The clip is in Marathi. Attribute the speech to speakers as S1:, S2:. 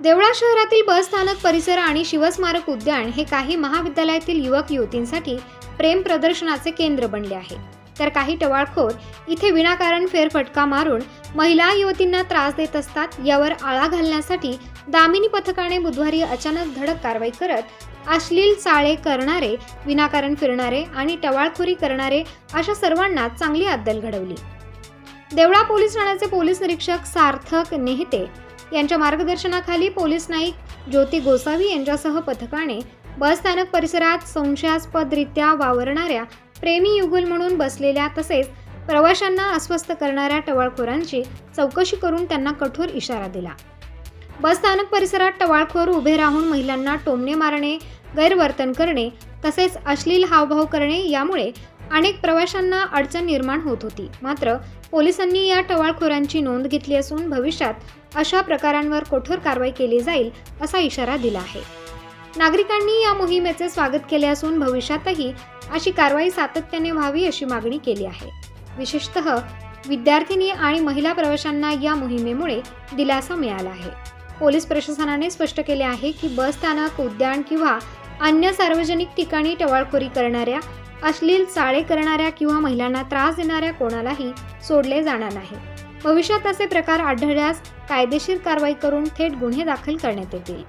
S1: देवळा शहरातील बस स्थानक परिसर आणि शिवस्मारक उद्यान हे काही महाविद्यालयातील युवक युवतींसाठी प्रेम प्रदर्शनाचे केंद्र बनले आहे. तर काही टवाळखोर इथे विनाकारण फेरफटका मारून महिला युवतींना त्रास देत असतात यावर आळा घालण्यासाठी दामिनी पथकाने बुधवारी अचानक धडक कारवाई करत अश्लील चाळे करणारे विनाकारण फिरणारे आणि टवाळखोरी करणारे अशा सर्वांना चांगली अद्दल घडवली. देवळा पोलीस ठाण्याचे पोलीस निरीक्षक सार्थक नेहते यांच्या मार्गदर्शनाखाली पोलीस नाईक ज्योती गोसावी यांच्यासह पथकाने बसस्थानक परिसरात संशयास्पदरित्या वावरणाऱ्या प्रेमी युगुल म्हणून बसलेल्या तसेच प्रवाशांना अस्वस्थ करणाऱ्या टवाळखोरांची चौकशी करून त्यांना कठोर इशारा दिला. बसस्थानक परिसरात टवाळखोर उभे राहून महिलांना टोमणे मारणे गैरवर्तन करणे तसेच अश्लील हावभाव करणे यामुळे अनेक प्रवाशांना अडचण निर्माण होत होती. मात्र पोलिसांनी या टवाळखोरांची नोंद घेतली असून भविष्यात अशा प्रकारांवर कठोर कारवाई केली जाईल असा इशारा दिला आहे. नागरिकांनी या मोहिमेचे स्वागत केले असून भविष्यातही अशी कारवाई सातत्याने व्हावी अशी मागणी केली आहे. विशेषतः विद्यार्थिनी आणि महिला प्रवाशांना या मोहिमेमुळे दिलासा मिळाला आहे. पोलीस प्रशासनाने स्पष्ट केले आहे की बस स्थानक उद्यान किंवा अन्य सार्वजनिक ठिकाणी टवाळखोरी करणाऱ्या अश्लील चाळे करणाऱ्या किंवा महिलांना त्रास देणाऱ्या कोणालाही सोडले जाणार नाही. भविष्यात असे प्रकार आढळल्यास कायदेशीर कारवाई करून थेट गुन्हे दाखल करण्यात येतील.